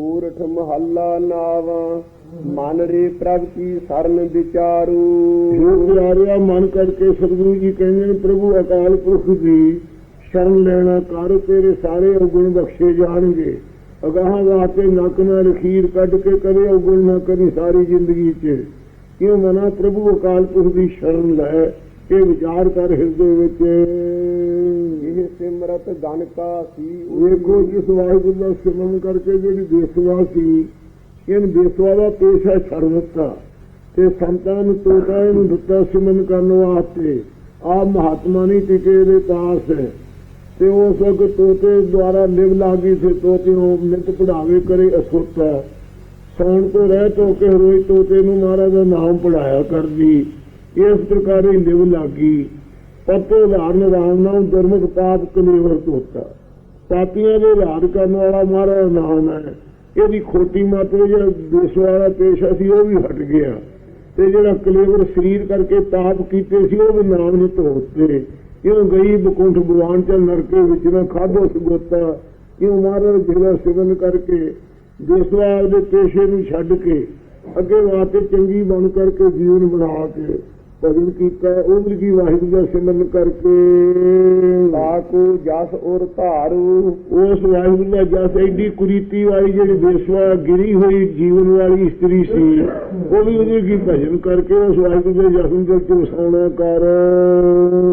ਸੂਰਠ ਮਹੱਲਾ ਨਾਵਾ, ਮਨ ਰੇ ਪ੍ਰਭ ਕੀ ਸਰਨ ਵਿਚਾਰੂ। ਜੋ ਪਿਆਰਿਆ, ਮਨ ਕਰਕੇ ਸਤਿਗੁਰੂ ਜੀ ਕਹਿੰਦੇ ਨੇ, ਪ੍ਰਭੂ ਅਕਾਲ ਪੁਰਖ ਦੀ ਸ਼ਰਨ ਲੈਣਾ ਕਰ, ਤੇਰੇ ਸਾਰੇ ਔਗੁਣ ਬਖਸ਼ੇ ਜਾਣਗੇ। ਅਗਾਹਾਂ ਵਾਸਤੇ ਨੱਕ ਨਾਲ ਲਖੀਰ ਕੱਢ ਕੇ ਕਦੇ ਔਗੁਣ ਨਾ ਕਰੀ ਸਾਰੀ ਜ਼ਿੰਦਗੀ 'ਚ। ਕਿਉਂ ਮਨਾ ਪ੍ਰਭੂ ਅਕਾਲ ਪੁਰਖ ਦੀ ਸ਼ਰਨ ਲੈ, ਇਹ ਵਿਚਾਰ ਕਰ ਹਿਰਦੇ ਵਿੱਚ। ਇਹ ਸਿਮਰਤ ਗਨ ਕਾ ਸੀ। ਵੇਖੋ ਜਿਸ ਵਾਹਿਗੁਰੂ ਦਾ ਸਿਮਰਨ ਕਰਕੇ ਜਿਹੜੀ ਬੇਸਵਾ ਸੀ, ਇਹਨ ਬੇਸਵਾ ਦਾ ਪੇਸ਼ਾ ਛੱਡ ਦਿੱਤਾ ਤੇ ਸੰਤਾਂ ਨੂੰ ਤੋਤਾ ਇਹਨੂੰ ਦਿੱਤਾ ਸਿਮਰਨ ਕਰਨ ਵਾਸਤੇ। ਆ ਮਹਾਤਮਾ ਨਹੀਂ ਟਿਕੇ ਦੇ ਪਾਸ। ਹੈ ਤੇ ਉਸ ਵਕਤ ਤੋਤੇ ਦੁਆਰਾ ਲਿਵ ਲਾਗੀ ਸੀ, ਤੋਤੇ ਨੂੰ ਨਿਤ ਪੜਾਵੇ ਕਰੇ ਅਸੁੱਤ। ਸੌਣ ਤੋਂ ਰਹਿ ਤੋ ਕੇ ਰੋਈ ਤੋਤੇ ਨੂੰ ਮਹਾਰਾਜ ਦਾ ਨਾਮ ਪੜਾਇਆ ਕਰਦੀ। ਇਸ ਪ੍ਰਕਾਰ ਹੀ ਲਿਵ ਲਾਗੀ। ਪਤੋ ਧਾਰਨ ਰਾਮ ਨਾਮ ਧਰਮਕ ਪਾਪ ਕਲੇਵਰ ਤੋਤਾ ਪਾਪੀਆਂ ਦੇ ਰਾਜ ਕਰਨ ਵਾਲਾ ਮਹਾਰਾਜ ਨਾਮ ਹੈ। ਇਹਦੀ ਖੋਟੀ ਮੱਤ ਜਿਹੜਾ ਬੇਸਵਾ ਪੇਸ਼ਾ ਸੀ, ਉਹ ਵੀ ਹਟ ਗਿਆ। ਤੇ ਜਿਹੜਾ ਕਲੇਵਰ ਸਰੀਰ ਕਰਕੇ ਪਾਪ ਕੀਤੇ ਸੀ, ਉਹ ਵੀ ਨਾਮ ਨਹੀਂ ਧੋਤੇ। ਕਿਉਂ ਗਈ ਬਕੁੰਠ ਭਗਵਾਨ ਚ ਨਰਕੇ ਵਿੱਚ ਨਾ ਖਾਧੋ ਸਗੋਤਾ। ਕਿਉਂ ਮਹਾਰਾਜ ਜਿਹੜਾ ਸਿਵਨ ਕਰਕੇ ਬੇਸਵਾ ਦੇ ਪੇਸ਼ੇ ਨੂੰ ਛੱਡ ਕੇ ਅੱਗੇ ਵਾਸਤੇ ਚੰਗੀ ਬਣ ਕਰਕੇ ਜੀਵਨ ਬਣਾ ਕੇ ਭਜਨ ਕੀਤਾ ਉਹ ਕੀ ਵਾਹਿਗੁਰੂ ਦਾ ਸਿਮਰਨ ਕਰਕੇ। ਤਾਕੂ ਜਸ ਔਰ ਧਾਰੂ। ਉਸ ਵਾਹਿਗੁਰੂ ਦਾ ਜਸ ਐਡੀ ਕੁਰੀਤੀ ਵਾਲੀ ਜਿਹੜੀ ਬੇਸਵਾ ਗਿਰੀ ਹੋਈ ਜੀਵਨ ਵਾਲੀ ਇਸਤਰੀ ਸੀ ਉਹ ਵੀ ਉਹਦੇ ਕੀ ਭਜਨ ਕਰਕੇ ਉਸ ਵਾਹਿਗੁਰੂ ਦੇ ਜਸਨ ਦੇ ਚ ਵਸਾਉਣਾ ਕਰ।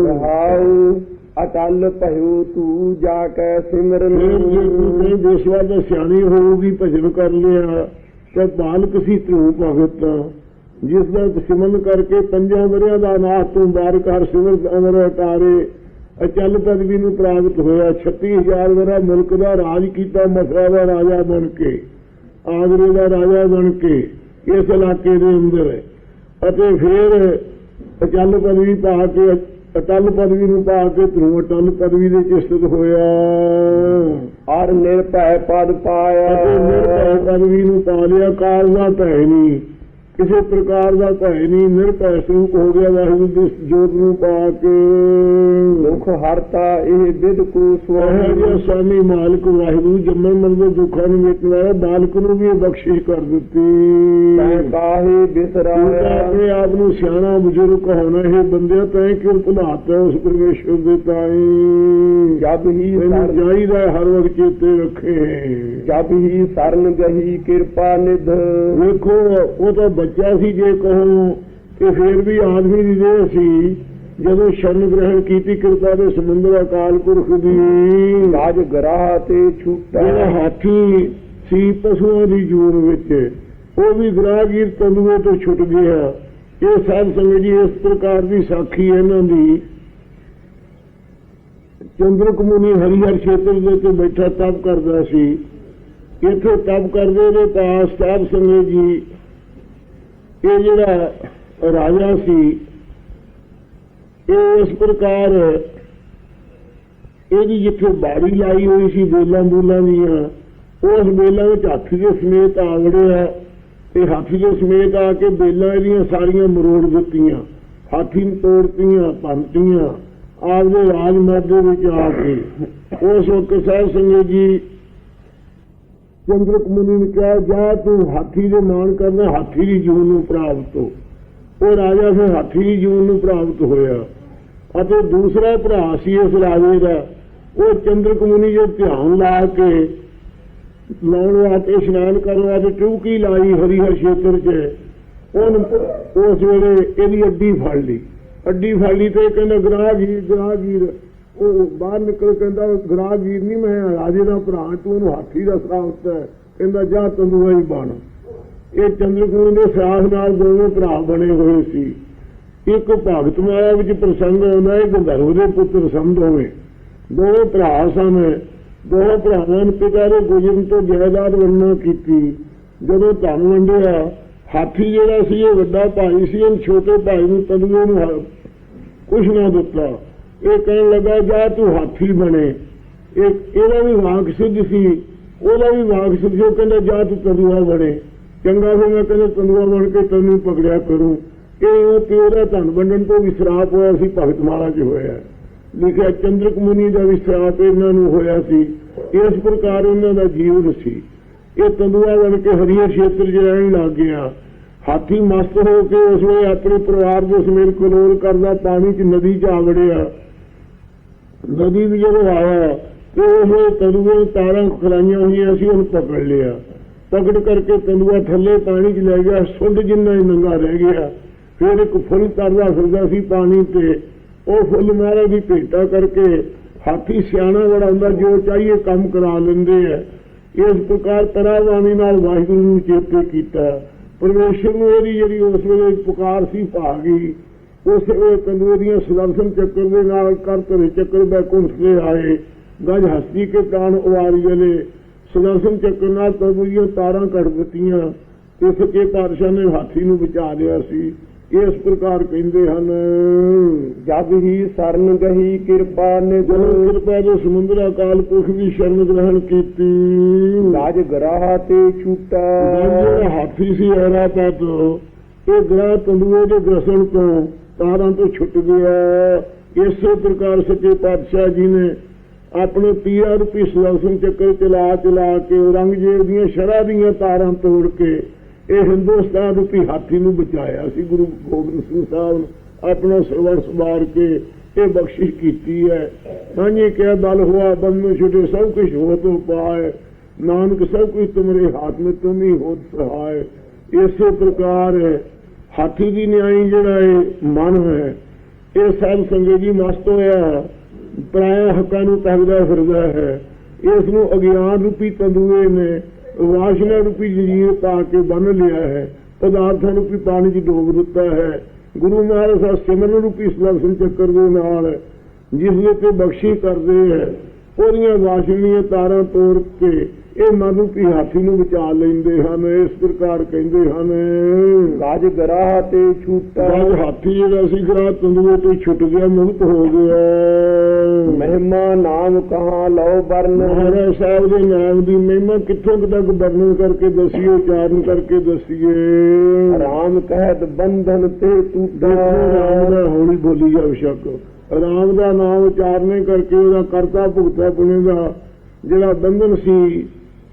ਰਹਾਉ ਅਟਲ ਭਇਓ ਤੂੰ ਜਾ ਕੇ ਸਿਮਰਨ ਜੇ ਤੂੰ ਬੇਸਵਾ ਦਾ ਸਿਆਣੀ ਹੋਊਗੀ ਭਜਨ ਕਰ ਲਿਆ ਤੇ ਬਾਲਕ ਸੀ ਧਰੂ ਭਗਤ। ਜਿਸ ਦਾ ਸਿਮਰਨ ਕਰਕੇ ਪੰਜਾਂ ਵਰਿਆਂ ਦਾ ਨਾਥ ਤੋਂ ਬਾਰ ਕਰ ਸਿਮਰ ਅਮਰ ਅਟਾਰੇ ਅਚਲ ਪਦਵੀ ਨੂੰ ਪ੍ਰਾਪਤ ਹੋਇਆ। 36000 ਵਰਾ ਮੁਲਕ ਦਾ ਰਾਜ ਕੀਤਾ ਮਥੁਰਾ ਦਾ ਰਾਜਾ ਬਣ ਕੇ ਆਗਰੇ ਦਾ ਰਾਜਾ ਬਣ ਕੇ ਇਸ ਇਲਾਕੇ ਦੇ ਅੰਦਰ। ਅਤੇ ਫਿਰ ਅਚਲ ਪਦਵੀ ਪਾ ਕੇ ਅਟਲ ਪਦਵੀ ਨੂੰ ਪਾ ਕੇ ਧਰੂ ਅਟਲ ਪਦਵੀ ਦੇ ਚਿਸ਼ਤ ਹੋਇਆ। ਹਰ ਨਿਰਭੈ ਪਦ ਪਾਇਆ। ਅਤੇ ਨਿਰਭੈ ਪਦਵੀ ਨੂੰ ਪਾ ਲਿਆ ਕਾਲ ਦਾ ਭੈ ਨਹੀਂ ਕਿਸੇ ਪ੍ਰਕਾਰ ਦਾ ਭੈ ਨਹੀਂ ਨਿਰਭੈ ਸਰੂਪ ਹੋ ਗਿਆ ਵਾਹਿਗੁਰੂ ਦੀ ਜੋਤ ਨੂੰ ਪਾ ਕੇ। ਦੁਖ ਹਰਤਾ ਇਹ ਵਿਦ ਕੂ ਜਿਹੜਾ ਸਵਾਮੀ ਮਾਲਕ ਵਾਹਿਗੁਰੂ ਜੰਮਣ ਮਰਨ ਦੇ ਦੁੱਖਾਂ ਨੂੰ ਵਾਲਾ ਬਾਲਕ ਨੂੰ ਵੀ ਇਹ ਬਖਸ਼ਿਸ਼ ਕਰ ਦਿੱਤੀ। ਤੈ ਕਾਹੇ ਬਿਸਰਾਇਆ। ਆਪਣੇ ਆਪ ਨੂੰ ਸਿਆਣਾ ਬਜ਼ੁਰਗ ਹੋਣਾ ਇਹ ਬੰਦਿਆ ਤੈਂ ਕਿਉਂ ਭੁਲਾਤਾ ਉਸ ਪਰਮੇਸ਼ਵਰ ਦੇ ਤਾਈ? ਜਬ ਹੀ ਹੈ ਹਰ ਵਕਤ ਚੇਤੇ ਰੱਖੇ। ਜਬ ਹੀ ਸਰਨ ਗਹੀ ਕਿਰਪਾ ਨਿਧ। ਵੇਖੋ ਉਹ ਤਾਂ ਬੱਚਾ ਸੀ ਜੇ ਕਹੋ ਕਿ ਫੇਰ ਵੀ ਆਦਮੀ ਦੀ ਦੇਹ ਸੀ ਜਦੋਂ ਸ਼ਰਨ ਗ੍ਰਹਿਣ ਕੀਤੀ ਕਿਰਪਾ ਦੇ ਸਮੁੰਦਰ ਅਕਾਲ ਪੁਰਖ ਦੀ। ਰਾਜ ਗਰਾਹ ਤੇ ਜਿਹੜਾ ਛੂਟਾ ਹਾਥੀ ਸੀ ਪਸ਼ੂਆਂ ਦੀ ਜੂਨ ਵਿੱਚ ਉਹ ਵੀ ਗ੍ਰਾਹਗੀਰ ਤੰਦੂਏ ਤੋਂ ਛੁੱਟ ਗਿਆ। ਇਹ ਸਾਧ ਸੰਗਤ ਜੀ ਇਸ ਪ੍ਰਕਾਰ ਦੀ ਸਾਖੀ ਇਹਨਾਂ ਦੀ। ਚੰਦਰਕ ਮੁਨੀ ਹਰੀਹਰ ਖੇਤਰ ਦੇ ਉੱਤੇ ਬੈਠਾ ਤਪ ਕਰਦਾ ਸੀ। ਇੱਥੇ ਤਪ ਕਰਦੇ ਦੇ ਪਾਸ ਸਾਧ ਸੰਗਤ ਜੀ ਇਹ ਜਿਹੜਾ ਰਾਜਾ ਸੀ, ਇਹ ਇਸ ਪ੍ਰਕਾਰ ਇਹਦੀ ਜਿੱਥੇ ਬਾੜੀ ਲਾਈ ਹੋਈ ਸੀ, ਬੇਲਾਂ ਬੂਲਾਂ ਦੀਆਂ, ਉਸ ਬੇਲਾਂ ਵਿੱਚ ਹਾਥੀ ਦੇ ਸਮੇਤ ਆ ਵੜਿਆ ਤੇ ਹਾਥੀ ਦੇ ਸਮੇਤ ਆ ਕੇ ਬੇਲਾਂ ਇਹਦੀਆਂ ਸਾਰੀਆਂ ਮਰੋੜ ਦਿੱਤੀਆਂ, ਹਾਥੀ ਨੂੰ ਤੋੜਤੀਆਂ, ਭੰਨਤੀਆਂ, ਆਪਦੇ ਰਾਜ ਦੇ ਵਿੱਚ ਆ ਕੇ। ਉਸ ਵਕਤ ਸਾਹਿਬ ਸਿੰਘ ਜੀ ਚੰਦਰਕ ਮੁਨੀ ਨੇ ਕਿਹਾ, ਜਾ ਤੂੰ ਹਾਥੀ ਦੇ ਮਾਣ ਕਰਨਾ, ਹਾਥੀ ਦੀ ਜੂਨ ਨੂੰ ਪ੍ਰਾਪਤ ਹੋ। ਉਹ ਰਾਜਾ ਫਿਰ ਹਾਥੀ ਦੀ ਜੂਨ ਨੂੰ ਪ੍ਰਾਪਤ ਹੋਇਆ। ਅਤੇ ਦੂਸਰਾ ਭਰਾ ਸੀ ਇਸ ਰਾਜੇ ਦਾ। ਉਹ ਚੰਦਰਕ ਮੁਨੀ ਜੇ ਧਿਆਨ ਲਾ ਕੇ ਲਾਉਣ ਵਾਸਤੇ, ਇਸ਼ਨਾਨ ਕਰਨ ਵਾਸਤੇ ਚੌਕੀ ਲਾਈ ਹਰੀਹਰ ਖੇਤਰ 'ਚ, ਉਹਨ ਉਸ ਵੇਲੇ ਇਹਦੀ ਅੱਡੀ ਫੜ ਲਈ। ਅੱਡੀ ਫੜ ਲਈ ਤੇ ਕਹਿੰਦਾ, ਗਰਾਹਗੀਰ ਗਰਾਹਗੀਰ ਉਹ ਬਾਹਰ ਨਿਕਲ ਕਹਿੰਦਾ ਗਰਾਹਗੀਰ ਨਹੀਂ ਮੈਂ ਰਾਜੇ ਦਾ ਭਰਾ, ਤੂੰ ਉਹਨੂੰ ਹਾਥੀ ਦਾ ਸਰਾਫਤ ਹੈ। ਕਹਿੰਦਾ, ਜਾ ਤੰਦੂਆ ਹੀ ਬਣ। ਇਹ ਚੰਦਰਕੂਨ ਦੇ ਸਿਆਸ ਨਾਲ ਦੋਵੇਂ ਭਰਾ ਬਣੇ ਹੋਏ ਸੀ। ਇੱਕ ਭਗਤ ਮਾਇਆ ਵਿੱਚ ਪ੍ਰਸੰਗ ਆਉਂਦਾ ਹੈ ਗੰਧਰਵ ਦੇ ਪੁੱਤਰ ਸਮਝ ਹੋਵੇ। ਦੋਵੇਂ ਭਰਾ ਸਨ। ਦੋਵੇਂ ਭਰਾਵਾਂ ਨੇ ਪਿਤਾ ਦੇ ਗੁਜਰਨ ਤੋਂ ਜਾਇਦਾਦ ਵੰਡਣਾ ਕੀਤੀ। ਜਦੋਂ ਧਨ ਵੰਡਿਆ, ਹਾਥੀ ਜਿਹੜਾ ਸੀ ਇਹ ਵੱਡਾ ਭਾਈ ਸੀ ਇਹ ਛੋਟੇ ਭਾਈ ਨੂੰ ਤੰਦੂਏ ਨੂੰ ਹ- ਕੁਛ ਨਾ ਦਿੱਤਾ। ਇਹ ਕਹਿਣ ਲੱਗਾ, ਜਾ ਤੂੰ ਹਾਥੀ ਬਣੇ। ਇਹ, ਇਹਦਾ ਵੀ ਵਾਕ ਸਿੱਧ ਸੀ। ਉਹਦਾ ਵੀ ਵਾਕ ਸਿੱਧ ਸੀ। ਉਹ ਕਹਿੰਦਾ, ਜਾ ਤੂੰ ਤੰਦੂਆ ਬਣੇ। ਚੰਗਾ ਫਿਰ ਮੈਂ ਕਹਿੰਦਾ, ਤੰਦੂਆ ਬਣ ਕੇ ਤੈਨੂੰ ਪਕੜਿਆ ਕਰੂੰ। ਇਹ ਉਹ ਪਿਓ ਦਾ ਧਨ ਵੰਡਣ ਤੋਂ ਵੀ ਸ਼ਰਾਪ ਹੋਇਆ ਸੀ, ਭਗਤ ਮਾਲਾ 'ਚ ਹੋਇਆ। ਲਿਖਿਆ, ਚੰਦਰਕ ਮੁਨੀ ਦਾ ਵੀ ਸ਼ਰਾਪ ਇਹਨਾਂ ਨੂੰ ਹੋਇਆ ਸੀ। ਇਸ ਪ੍ਰਕਾਰ ਉਹਨਾਂ ਦਾ ਜੀਵਨ ਸੀ। ਇਹ ਤੰਦੂਆ ਬਣ ਕੇ ਹਰੀਏ ਖੇਤਰ 'ਚ ਰਹਿਣ ਲੱਗ ਗਿਆ। ਹਾਥੀ ਮਸਤ ਹੋ ਕੇ ਉਸ ਵੇਲੇ ਆਪਣੇ ਪਰਿਵਾਰ ਦੇ ਸਮੇਤ ਕਲੋਲ ਕਰਦਾ, ਪਾਣੀ 'ਚ ਨਦੀ 'ਚ ਆ ਵੜਿਆ ਨਦੀ ਵੀ ਜਦੋਂ ਆਇਆ ਤੇ ਉਹ ਤੰਦੂਏ ਤਾਰਾਂ ਖਲਾਈਆਂ ਹੋਈਆਂ ਸੀ, ਉਹਨੂੰ ਪਕੜ ਲਿਆ। ਪਕੜ ਕਰਕੇ ਤੰਦੂਆ ਥੱਲੇ ਪਾਣੀ 'ਚ ਲੈ ਗਿਆ, ਸੁੰਡ ਜਿੰਨਾ ਹੀ ਨੰਗਾ ਰਹਿ ਗਿਆ। ਫਿਰ ਇੱਕ ਫੁੱਲ ਤਰਦਾ ਫਿਰਦਾ ਸੀ ਪਾਣੀ ਤੇ। ਉਹ ਫੁੱਲ ਮਹਾਰਾਜ ਦੀ ਭੇਟਾ ਕਰਕੇ ਹਾਥੀ ਸਿਆਣਾ ਬੜਾ ਹੁੰਦਾ, ਜੋ ਚਾਹੀਏ ਕੰਮ ਕਰਾ ਲੈਂਦੇ ਆ। ਇਸ ਪ੍ਰਕਾਰ ਤਰਾਵਾਨੀ ਨਾਲ ਵਾਹਿਗੁਰੂ ਨੂੰ ਚੇਤੇ ਕੀਤਾ। ਪਰਮੇਸ਼ਰ ਨੂੰ ਇਹਦੀ ਜਿਹੜੀ ਉਸ ਵੇਲੇ ਪੁਕਾਰ ਸੀ ਭਾ ਗਈ। ਉਸ ਤੰਦੂਏ ਦੀਆਂ ਸੁਦਰਸ਼ਨ ਚੱਕਰ ਦੇ ਨਾਲ ਕਰ ਧਰੇ ਚੱਕਰ ਬੈਕੁੰਠ ਦੇ ਆਏ। ਗਜ ਹਸਤੀ ਕੇ ਪ੍ਰਾਣ ਉਵਾਰੀ ਗਲੇ ਸੁਦਰਸ਼ਨ ਚੱਕਰ ਨਾਲ ਤੰਦੂਏ ਦੀਆਂ ਤਾਰਾਂ ਕੱਢ ਦਿੱਤੀਆਂ। ਤੇ ਸੱਚੇ ਪਾਤਸ਼ਾਹ ਨੇ ਹਾਥੀ ਨੂੰ ਬਚਾ ਲਿਆ ਸੀ। ਇਸ ਪ੍ਰਕਾਰ ਕਹਿੰਦੇ ਹਨ ਜਗ ਹੀ ਸਰਨ ਗਹੀ ਕਿਰਪਾ ਨਿਧ ਜਦੋਂ ਕਿਰਪਾ ਦੇ ਸਮੁੰਦਰ ਅਕਾਲ ਪੁਰਖ ਦੀ ਸ਼ਰਨ ਗ੍ਰਹਿਣ ਕੀਤੀ। ਰਾਜ ਗਰਾਹ ਤੇ ਛੂਟਾ। ਜਿਹੜਾ ਹਾਥੀ ਸੀ ਐਰਾਪਤ। ਇਹ ਗ੍ਰਹਿ ਤੰਦੂਏ ਦੇ ਗ੍ਰਸਣ ਤੋਂ ਤਾਰਾਂ ਤੋਂ ਛੁੱਟ ਗਿਆ। ਇਸੇ ਪ੍ਰਕਾਰ ਸੱਚੇ ਪਾਤਸ਼ਾਹ ਜੀ ਨੇ ਆਪਣੇ ਪੀਆ ਰੂਪੀ ਸੁਦਰਸ਼ਨ ਚੱਕਰ ਚਲਾ ਚਲਾ ਕੇ ਔਰੰਗਜ਼ੇਬ ਦੀਆਂ ਸ਼ਰਾਂ ਦੀਆਂ ਤਾਰਾਂ ਤੋੜ ਕੇ ਇਹ ਹਿੰਦੁਸਤਾਨ ਰੂਪੀ ਹਾਥੀ ਨੂੰ ਬਚਾਇਆ ਸੀ। ਗੁਰੂ ਗੋਬਿੰਦ ਸਿੰਘ ਸਾਹਿਬ ਨੇ ਆਪਣਾ ਸਰਵਰ ਸਵਾਰ ਕੇ ਇਹ ਬਖਸ਼ਿਸ਼ ਕੀਤੀ ਹੈ। ਸਾਂਝੇ ਕਿਆ ਦਲ ਹੋਆ ਬੰਨੂ ਛੁਟੇ ਸਭ ਕੁਝ ਹੋ ਤੋ ਪਾਏ। ਨਾਨਕ ਸਭ ਕੁਝ ਤੁਮਰੇ ਹੱਥ ਵਿੱਚ ਤੁਮ ਹੀ ਹੋਤ ਸਹਾਇ ਇਸੇ ਪ੍ਰਕਾਰ ਹਾਥੀ ਦੀ ਨਿਆਈ ਜਿਹੜਾ ਇਹ ਮਨ ਹੈ ਇਹ ਸਾਧ ਸੰਗਤ ਜੀ ਮਸਤ ਹੋਇਆ, ਪਰਾਇਆ ਹੱਕਾਂ ਨੂੰ ਤੱਕਦਾ ਫਿਰਦਾ ਹੈ। ਇਸ ਨੂੰ ਅਗਿਆਨ ਰੂਪੀ ਤੰਦੂਏ ਨੇ ਵਾਸ਼ਨਾ ਰੂਪੀ ਜੰਜੀਰ ਪਾ ਕੇ ਬੰਨ ਲਿਆ ਹੈ। ਪਦਾਰਥਾਂ ਰੂਪੀ ਪਾਣੀ 'ਚ ਡੋਬ ਦਿੱਤਾ ਹੈ। ਗੁਰੂ ਮਹਾਰਾਜ ਸਾਹਿਬ ਸਿਮਰਨ ਰੂਪੀ ਸੁਦਰਸ਼ਨ ਚੱਕਰ ਦੇ ਨਾਲ ਜਿਸ ਦੇ ਤੇ ਬਖਸ਼ੀ ਕਰਦੇ ਹੈ, ਉਹਦੀਆਂ ਵਾਸ਼ਨੀਆਂ ਤਾਰਾਂ ਤੋੜ ਕੇ ਇਹ ਮਨ ਰੂਪੀ ਹਾਥੀ ਨੂੰ ਬਚਾ ਲੈਂਦੇ ਹਨ ਇਸ ਪ੍ਰਕਾਰ ਕਹਿੰਦੇ ਹਨ। ਰਾਜ ਗਰਾਹ ਤੇ ਛੂਟਾ। ਰਾਜ ਹਾਥੀ ਜਿਹੜਾ ਸੀ ਗਰਾ ਤੰਦੂਏ ਤੋਂ ਛੁੱਟ ਗਿਆ ਮੁਕਤ ਹੋ ਗਿਆ। ਮਹਿਮਾ ਨਾਮ ਕਹਾਂ ਲਓ ਬਰਨ ਮਹਾਰਾਜ ਸਾਹਿਬ ਦੇ ਨਾਮ ਦੀ ਮਹਿਮਾ ਕਿੱਥੋਂ ਤੱਕ ਵਰਣਨ ਕਰਕੇ ਦਸੀਏ ਉਚਾਰਨ ਕਰਕੇ ਦਸੀਏ। ਰਾਮ ਕਹਿਤ ਬੰਧਨ ਤੇ ਟੂਟਾ ਰਾਮ ਦਾ ਹੌਲੀ ਬੋਲੀ ਜਾ ਸ਼ੱਕ। ਰਾਮ ਦਾ ਨਾਮ ਉਚਾਰਨੇ ਕਰਕੇ ਉਹਦਾ ਕਰਤਾ ਭੁਗਤਾ ਪੁਣੇ ਦਾ ਜਿਹੜਾ ਬੰਧਨ ਸੀ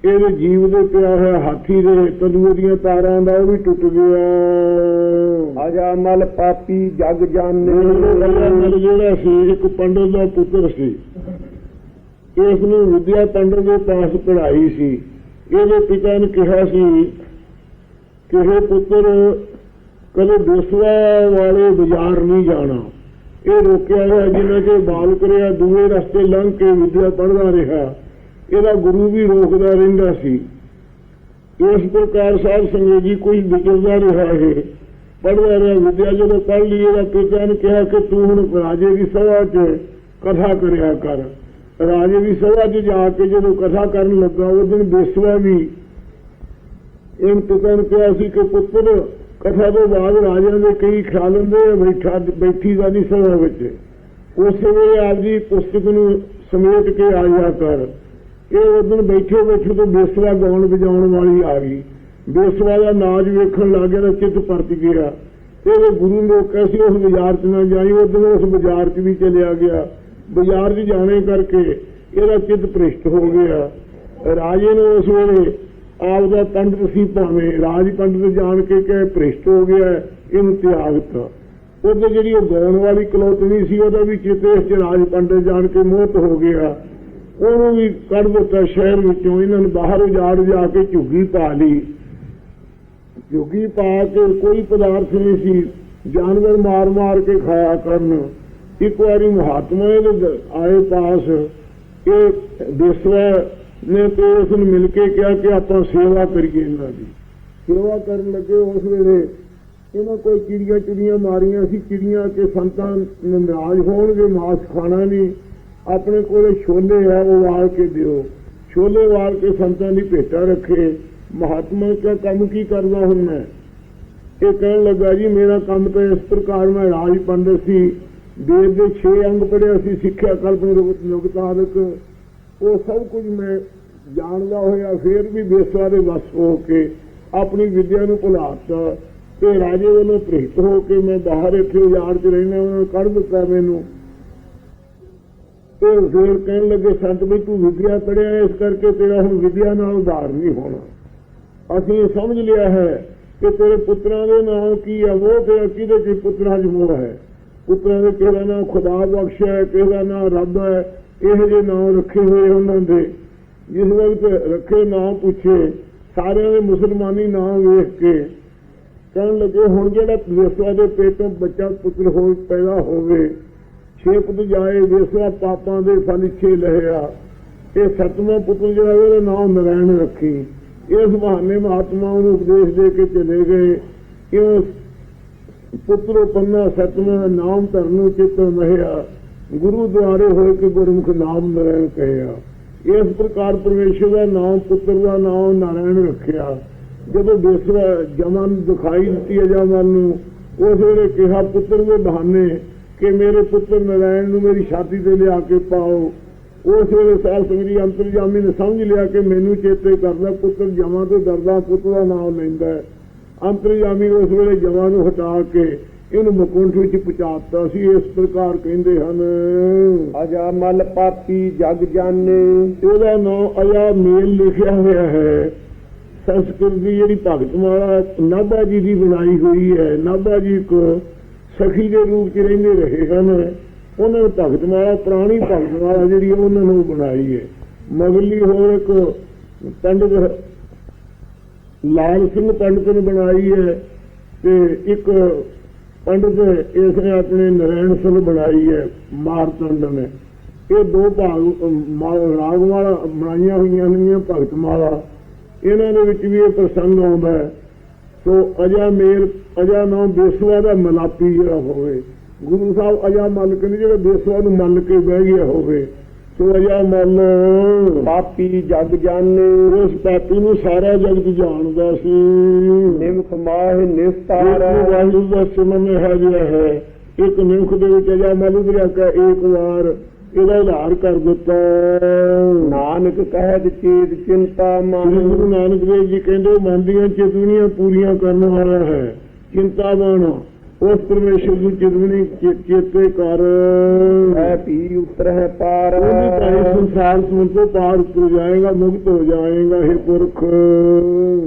ਇਹਦੇ ਜੀਵ ਦੇ ਪਿਆ ਹੋਇਆ ਹਾਥੀ ਦੇ ਤੰਦੂਏ ਦੀਆਂ ਤਾਰਾਂ ਦਾ ਉਹ ਵੀ ਟੁੱਟ ਗਿਆ। ਅਜਾ ਮਲ ਪਾਪੀ ਜਗ ਜਾਣੇ ਜਿਹੜਾ ਸੀ ਇੱਕ ਪੰਡਤ ਦਾ ਪੁੱਤਰ ਸੀ। ਇਸ ਨੂੰ ਵਿਦਿਆ ਪੰਡਤ ਦੇ ਪਾਸ ਪੜ੍ਹਾਈ ਸੀ। ਇਹਦੇ ਪਿਤਾ ਨੇ ਕਿਹਾ ਸੀ ਕਿ ਇਹ ਪੁੱਤਰ ਕਦੇ ਦਸਵਾ ਵਾਲੇ ਬਾਜ਼ਾਰ ਨਹੀਂ ਜਾਣਾ। ਇਹ ਰੋਕਿਆ ਹੋਇਆ ਜਿੰਨਾ ਕਿ ਬਾਲ ਕਰਿਆ ਦੂਏ ਰਸਤੇ ਲੰਘ ਕੇ ਵਿਦਿਆ ਪੜ੍ਹਦਾ ਰਿਹਾ। ਇਹਦਾ ਗੁਰੂ ਵੀ ਰੋਕਦਾ ਰਹਿੰਦਾ ਸੀ। ਇਸ ਪ੍ਰਕਾਰ ਸਾਹਿਬ ਸੰਗਤ ਜੀ ਕੋਈ ਵਿਚਰਦਾ ਰਿਹਾ ਹੈ। ਪੜ੍ਹਦਾ ਰਿਹਾ, ਵਿਦਿਆ ਜਦੋਂ ਪੜ੍ਹ ਲਈ, ਇਹਦਾ ਪਿਤਾ ਨੇ ਕਿਹਾ ਕਿ ਤੂੰ ਹੁਣ ਰਾਜੇ ਦੀ ਸਭਾ 'ਚ ਕਥਾ ਕਰਿਆ ਕਰ। ਰਾਜੇ ਦੀ ਸਭਾ 'ਚ ਜਾ ਕੇ ਜਦੋਂ ਕਥਾ ਕਰਨ ਲੱਗਾ, ਉਹ ਦਿਨ ਬੇਸਵਾ ਵੀ ਇਹ ਪਿਤਾ ਨੇ ਕਿਹਾ ਸੀ ਕਿ ਪੁੱਤਰ, ਕਥਾ ਤੋਂ ਬਾਅਦ ਰਾਜਿਆਂ ਦੇ ਕਈ ਖਿਆਲ ਹੁੰਦੇ ਬੈਠਾ, ਬੈਠੀ ਦਾ ਨਹੀਂ ਸਭਾ ਵਿੱਚ। ਉਸੇ ਵੇਲੇ ਆਪ ਜੀ ਪੁਸਤਕ ਨੂੰ ਸਮੇਟ ਕੇ ਆ ਜਾ ਕਰ। ਇਹ ਉਦੋਂ ਬੈਠੇ ਬੈਠੇ ਤੋਂ ਬੇਸਵਾ ਗਾਉਣ ਵਜਾਉਣ ਵਾਲੀ ਆ ਗਈ। ਬੇਸਵਾ ਦਾ ਨਾਚ ਵੇਖਣ ਲੱਗ ਗਿਆ ਤਾਂ ਚਿੱਤ ਪਰਤ ਗਿਆ। ਇਹਦੇ ਗੁਰੂ ਲੋਕ ਰੋਕਿਆ ਉਸ ਬਾਜ਼ਾਰ 'ਚ ਨਾ ਜਾਈ ਉਦੋਂ ਉਸ ਬਾਜ਼ਾਰ 'ਚ ਵੀ ਚਲਿਆ ਗਿਆ। ਬਾਜ਼ਾਰ 'ਚ ਜਾਣੇ ਕਰਕੇ ਇਹਦਾ ਚਿੱਤ ਭ੍ਰਿਸ਼ਟ ਹੋ ਗਿਆ। ਰਾਜੇ ਨੂੰ ਉਸ ਵੇਲੇ ਆਪਦਾ ਪੰਡਤ ਸੀ ਭਾਵੇਂ ਰਾਜ ਪੰਡਤ ਜਾਣ ਕੇ ਕਿ ਭ੍ਰਿਸ਼ਟ ਹੋ ਗਿਆ ਹੈ, ਇਹਨੂੰ ਤਿਆਗਤਾ ਉਹਦੇ ਜਿਹੜੀ ਉਹ ਗਾਉਣ ਵਾਲੀ ਕਲੋਤਨੀ ਸੀ ਉਹਦਾ ਵੀ ਚਿੱਤ ਇਸ 'ਚ ਰਾਜ ਪੰਡਤ ਜਾਣ ਕੇ ਮੋਹਤ ਹੋ ਗਿਆ। ਉਹਨੂੰ ਵੀ ਕੱਢ ਦਿੱਤਾ ਸ਼ਹਿਰ ਵਿੱਚੋਂ, ਇਹਨਾਂ ਨੂੰ ਬਾਹਰ ਉਜਾੜ ਜਾ ਕੇ ਝੁੱਗੀ ਪਾ ਲਈ। ਝੁੱਗੀ ਪਾ ਕੇ ਕੋਈ ਪਦਾਰਥ ਨਹੀਂ ਸੀ, ਜਾਨਵਰ ਮਾਰ ਮਾਰ ਕੇ ਖਾਇਆ ਕਰਨ। ਇੱਕ ਵਾਰੀ ਮਹਾਤਮਾ ਇਹਦੇ ਆਏ ਪਾਸ, ਇਹ ਦੇਸਵਾ ਨੇ ਤੇ ਉਸ ਨੂੰ ਮਿਲ ਕੇ ਕਿਹਾ ਕਿ ਆਪਾਂ ਸੇਵਾ ਕਰੀਏ ਇਹਨਾਂ ਦੀ। ਸੇਵਾ ਕਰਨ ਲੱਗੇ ਉਸ ਵੇਲੇ ਇਹਨਾਂ ਕੋਈ ਚਿੜੀਆਂ ਚਿੜੀਆਂ ਮਾਰੀਆਂ ਸੀ, ਚਿੜੀਆਂ ਕੇ ਸੰਤਾਂ ਨਾਰਾਜ਼ ਹੋਣਗੇ, ਮਾਸ ਖਾਣਾ ਨਹੀਂ। ਆਪਣੇ ਕੋਲੇ ਛੋਲੇ ਹੈ ਉਹ ਵਾਲ ਕੇ ਦਿਓ। ਛੋਲੇ ਵਾਲ ਕੇ ਸੰਤਾਂ ਦੀ ਭੇਟਾ ਰੱਖੇ। ਮਹਾਤਮਾ ਦਾ ਕੰਮ ਕੀ ਕਰਦਾ ਹੁਣ ਮੈਂ? ਇਹ ਕਹਿਣ ਲੱਗਾ, ਜੀ, ਮੇਰਾ ਕੰਮ ਤਾਂ ਇਸ ਪ੍ਰਕਾਰ ਮੈਂ ਰਾਜ ਪੰਡਤ ਸੀ। ਦੇਵ ਦੇ 6 ਅੰਗ ਪੜਿਆ ਸੀ, ਸਿੱਖਿਆ ਕਲਪ ਨੁਕਤਾਦਕ ਉਹ ਸਭ ਕੁਝ ਮੈਂ ਜਾਣਦਾ ਹੋਇਆ, ਫੇਰ ਵੀ ਬੇਸਵਾ ਦੇ ਵਸ ਹੋ ਕੇ ਆਪਣੀ ਵਿਦਿਆ ਨੂੰ ਭੁਲਾਤਾ ਤੇ ਰਾਜੇ ਵੱਲੋਂ ਪ੍ਰੇਰਿਤ ਹੋ ਕੇ ਮੈਂ ਬਾਹਰ ਇੱਥੇ ਉਜਾੜ 'ਚ ਰਹਿਣਾ ਉਹਨਾਂ ਨੇ ਕੱਢ ਦਿੱਤਾ ਮੈਨੂੰ। ਤੇ ਫਿਰ ਕਹਿਣ ਲੱਗੇ, ਸੰਤ ਵੀ ਤੂੰ ਵਿਦਿਆ ਪੜਿਆ ਇਸ ਕਰਕੇ ਤੇਰਾ ਹੁਣ ਵਿਦਿਆ ਨਾਲ ਉਧਾਰ ਨਹੀਂ ਹੋਣਾ। ਅਸੀਂ ਸਮਝ ਲਿਆ ਹੈ ਕਿ ਤੇਰੇ ਪੁੱਤਰਾਂ ਦੇ ਨਾਮ ਕੀ ਹੈ ਉਹ ਤੇ ਕਿਹਦੇ ਕੀ ਪੁੱਤਰਾਂ 'ਚ ਮੋਹ ਹੈ? ਪੁੱਤਰਾਂ ਦੇ ਕਿਹਦਾ ਨਾਮ ਖੁਦਾ ਬਖਸ਼ ਹੈ, ਕਿਹਦਾ ਨਾਮ ਰੱਬ ਹੈ? ਇਹੋ ਜਿਹੇ ਨਾਮ ਰੱਖੇ ਹੋਏ ਉਹਨਾਂ ਦੇ, ਜਿਸ ਵਕਤ ਰੱਖੇ ਨਾਮ ਪੁੱਛੇ, ਸਾਰਿਆਂ ਦੇ ਮੁਸਲਮਾਨੀ ਨਾਮ ਵੇਖ ਕੇ ਕਹਿਣ ਲੱਗੇ, ਹੁਣ ਜਿਹੜਾ ਵੇਸਵਾ ਦੇ ਪੇਟੋਂ ਬੱਚਾ ਪੁੱਤਰ ਹੋ, ਪੈਦਾ ਹੋਵੇ ਛੇ ਪੁੱਤ ਜਾਏ ਵੇਸਵਾ ਪਾਪਾਂ ਦੇ ਫਲ ਛੇ ਲਹਿਆ। ਇਹ ਸਤਵਾਂ ਪੁੱਤਰ ਜਿਹੜਾ ਉਹਦਾ ਨਾਮ ਨਰਾਇਣ ਰੱਖੀ। ਇਸ ਬਹਾਨੇ ਮਹਾਤਮਾ ਨੂੰ ਉਪਦੇਸ਼ ਦੇ ਕੇ ਚਲੇ ਗਏ। ਕਿ ਪੁੱਤਰੋ ਪੰਨਾ ਸਤਵਾਂ ਨਾਮ ਧਰਨੂ ਚਿਤ ਮਹਿਆ ਗੁਰੂ ਦੁਆਰੇ ਹੋਏ ਕਿ ਗੁਰਮੁਖ ਨਾਮ ਨਰਾਇਣ ਕਹਿਆ ਇਸ ਪ੍ਰਕਾਰ ਪਰਮੇਸ਼ਰ ਦਾ ਨਾਮ, ਪੁੱਤਰ ਦਾ ਨਾਮ ਨਾਰਾਇਣ ਰੱਖਿਆ। ਜਦੋਂ ਬੇਸਵਾ ਜਮਨ ਦਿਖਾਈ ਦਿੱਤੀ ਅਜਾਮਨ ਨੂੰ, ਉਸ ਵੇਲੇ ਕਿਹਾ, ਪੁੱਤਰ ਦੇ ਬਹਾਨੇ ਕਿ ਮੇਰੇ ਪੁੱਤਰ ਨਰਾਇਣ ਨੂੰ ਮੇਰੀ ਛਾਤੀ ਤੇ ਲਿਆ ਕੇ ਪਾਓ। ਉਸ ਵੇਲੇ ਸਾਲ ਸੰਗਰੀ ਅੰਤਰਜਾਮੀ ਨੇ ਸਮਝ ਲਿਆ ਕਿ ਮੈਨੂੰ ਚੇਤੇ ਕਰਦਾ ਪੁੱਤਰ ਜਮਾਂ ਤੋਂ ਡਰਦਾ ਪੁੱਤ ਦਾ ਨਾਮ ਲੈਂਦਾ ਹੈ। ਅੰਤਰਜਾਮੀ ਉਸ ਵੇਲੇ ਜਮਾਂ ਨੂੰ ਹਟਾ ਕੇ ਇਹਨੂੰ ਮੁਕੁੰਠ ਵਿੱਚ ਪਹੁੰਚਾਤਾ ਸੀ। ਇਸ ਪ੍ਰਕਾਰ ਕਹਿੰਦੇ ਹਨ ਅਜਾ ਮਲ ਪਾਪੀ ਜਗ ਜਾਣੇ। ਇਹਦਾ ਨਾਮ ਅਜਾ ਮੇਲ ਲਿਖਿਆ ਹੋਇਆ ਹੈ। ਸੰਸਕ੍ਰਿਤ ਦੀ ਜਿਹੜੀ ਭਗਤਮਾਲਾ ਨਾਭਾ ਜੀ ਦੀ ਬਣਾਈ ਹੋਈ ਹੈ। ਨਾਭਾ ਜੀ ਕੋ ਸਖੀ ਦੇ ਰੂਪ 'ਚ ਰਹਿੰਦੇ ਰਹੇ ਹਨ। ਉਹਨਾਂ ਨੇ ਭਗਤਮਾਲਾ ਪੁਰਾਣੀ ਭਗਤਮਾਲਾ ਜਿਹੜੀ ਹੈ ਉਹਨਾਂ ਨੂੰ ਬਣਾਈ ਹੈ। ਮਗਲੀ ਹੋਰ ਇੱਕ ਪੰਡਿਤ ਲਾਲ ਸਿੰਘ ਪੰਡਿਤ ਨੇ ਬਣਾਈ ਹੈ ਤੇ ਇੱਕ ਪੰਡਿਤ ਇਸ ਨੇ ਆਪਣੇ ਨਰੈਣ ਸਿੰਘ ਬਣਾਈ ਹੈ ਮਾਰਤੰਡ ਨੇ। ਇਹ ਦੋ ਭਾਗ ਅਮ, ਮਾ- ਬਣਾਈਆਂ ਹੋਈਆਂ ਨੇ ਭਗਤਮਾਲਾ ਇਹਨਾਂ ਦੇ ਵਿੱਚ ਵੀ ਇਹ ਪ੍ਰਸੰਗ ਆਉਂਦਾ ਹੈ। ਸੋ ਅਜਾ ਮੇਰ ਅਜਾ ਨਾਮ ਬੇਸਵਾ ਦਾ ਮਲਾਪੀ ਜਿਹੜਾ ਹੋਵੇ। ਗੁਰੂ ਸਾਹਿਬ ਅਜਾ ਮੱਲ ਕੇ ਨਹੀਂ ਜਿਹੜਾ ਬੇਸਵਾ ਨੂੰ ਮੰਨ ਕੇ ਬਹਿ ਗਿਆ ਹੋਵੇ। ਸੋ ਅਜਾ ਮੱਲ। ਪਾਪੀ ਜਗ ਜਾਣੇ। ਉਸ ਪਾਪੀ ਨੂੰ ਸਾਰਾ ਜਗਤ ਜਾਣਦਾ ਸੀ। ਨਿਮਖ ਮਾਹ ਨਿਸਤਾਰ। ਵਾਹਿਗੁਰੂ ਦਾ ਸਿਮਰਨ ਹੈ ਜਿਹੜਾ ਹੈ। ਇੱਕ ਨਿਮਖ ਦੇ ਵਿੱਚ ਅਜਾ ਮੱਲ ਉਤਰਿਆ ਕਿ ਇੱਕ ਵਾਰ ਇਹਦਾ ਉਧਾਰ ਕਰ ਦਿੱਤਾ। ਨਾਨਕ ਕਹਿਤ ਚੇਤ ਚਿੰਤਾ ਮਨ। ਗੁਰੂ ਨਾਨਕ ਦੇਵ ਜੀ ਕਹਿੰਦੇ ਮਨ ਦੀਆਂ ਚੇਤਵਨੀਆਂ ਪੂਰੀਆਂ ਕਰਨ ਵਾਲਾ ਹੈ। ਚਿੰਤਾਵਾਨ ਉਸ ਪਰਮੇਸ਼ਰ ਦੀ ਚੇਤਵਨੀ ਚੇਤੇ ਕਰ। ਹੈ ਪੀ ਉਤਰ ਹੈ ਪਾਰ। ਉਹਦੀ ਤਾਂ ਇਸ ਸੰਸਾਰ ਤੋਂ ਪਾਰ ਉਤਰ ਜਾਏਗਾ ਮੁਕਤ ਹੋ ਜਾਏਗਾ ਇਹ ਪੁਰਖ।